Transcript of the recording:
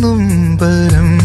എന്നും പരം